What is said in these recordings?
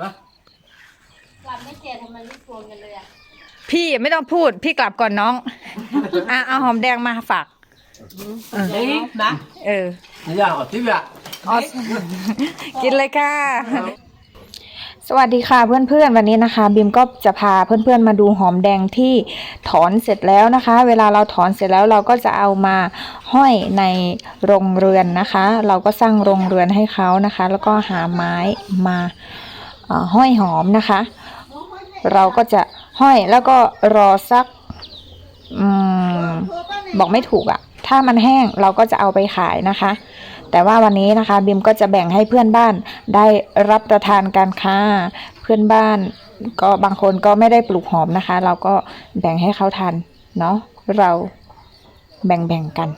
มากลับไม่เจ็ดทำไมไม่ชวนกันเลยอะพี่ไม่ต้องพูด พี่กลับก่อนน้อง อะเอาหอมแดงมาฝากเฮ้ยนะเออ นี่อย่างอะที่อะออสกินเลยค่ะ สวัสดีค่ะเพื่อนๆ วันนี้นะคะ บิมก็จะพาเพื่อนๆ มาดูหอมแดงที่ถอนเสร็จแล้วนะคะ เวลาเราถอนเสร็จแล้วเราก็จะเอามาห้อยในโรงเรือนนะคะ เราก็สร้างโรงเรือนให้เขานะคะ แล้วก็หาไม้มาเอ่อ ห้อยหอมนะคะ เราก็จะห้อยแล้วก็รอสักอืมบอกไม่ถูกอะถ้ามันแห้งเราก็จะเอาไปขายนะคะ แต่ว่าวันนี้นะคะบิมก็จะแบ่งให้เพื่อนบ้านได้รับประทานกันค่ะเพื่อนบ้านก็บางคนก็ไม่ได้ปลูกหอมนะคะ เราก็แบ่งให้เขาทานเนาะเราแบ่งแบ่งๆกัน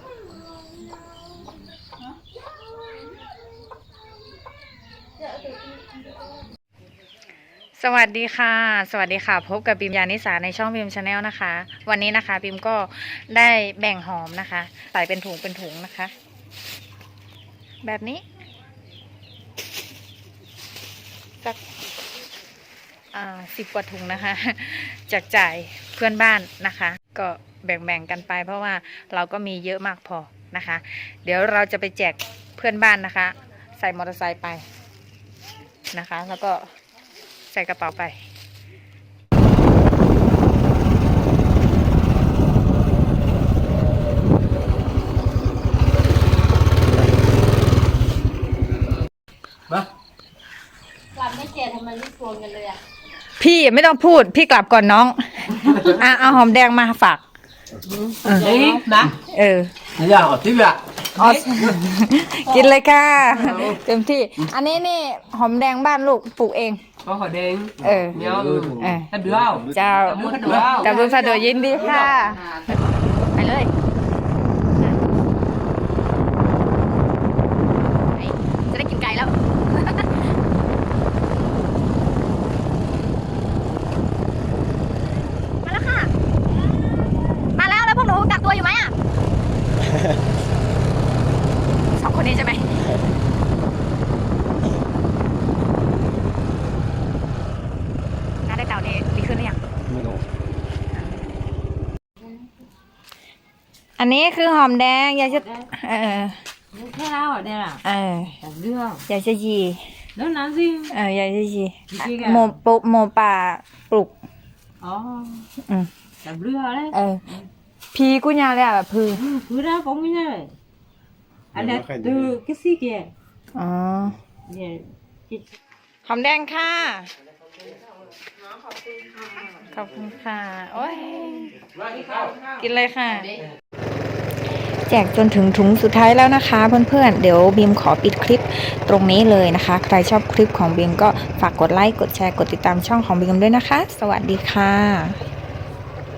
สวัสดีค่ะ สวัสดีค่ะ พบกับบิมยานิสาในช่องบิมชาแนลนะคะ วันนี้นะคะบิมก็ได้แบ่งหอมนะคะ ใส่เป็นถุงเป็นถุงนะคะ แบบนี้สักสิบกว่าถุงนะคะจากจ่ายเพื่อนบ้านนะคะ ก็แบ่งๆกันไป เพราะว่าเราก็มีเยอะมากพอนะคะ เดี๋ยวเราจะไปแจกเพื่อนบ้านนะคะ ใส่มอเตอร์ไซค์ไปนะคะ แล้วก็ ใส่กระเป๋าไปมากลับไม่เจ็ดทำไมไม่ชวนกันเลยอะ พี่ไม่ต้องพูด พี่กลับก่อนน้อง อะเอาหอมแดงมาฝากเฮ้ยนะเออ นี่อย่างอะที่อะออสกินเลยค่ะ เต็มที่ อันนี้นี่หอมแดงบ้านลูกปลูกเอง có hỏi đen เออ nhau เออ thật được không เจ้า Cảm ơn thật được không กับบุญฟาโดยินดีค่ะ ไปเลย จะได้กินไก่แล้ว มาแล้วค่ะ มาแล้วแล้วพวกหนูกักตัวอยู่ไหมอะ สองคนนี้ใช่ไหม งานได้เต่านี่ดีขึ้นหรือยัง ไม่รู้ อันนี้คือหอมแดงอยากจะ เออ thế nào ở đây à เออ thật được อยากจะยี nó làm gì เอออยากจะยีจริงอะโมปลูกโมป่าปลูก ồ อืม thật được đấy เออพีกุญยาเลยอะแบบพือ ừ, cứ ra bóng như này anh đặt từ cái xí kìa อ๋อ Nè, chị หอมแดงค่ะขอบคุณค่ะ โอ้ย กินเลยค่ะ แจกจนถึงถุงสุดท้ายแล้วนะคะ เพื่อนๆ เดี๋ยวบีมขอปิดคลิปตรงนี้เลยนะคะ ใครชอบคลิปของบีมก็ฝากกดไลค์ กดแชร์ กดติดตามช่องของบีมด้วยนะคะ สวัสดีค่ะ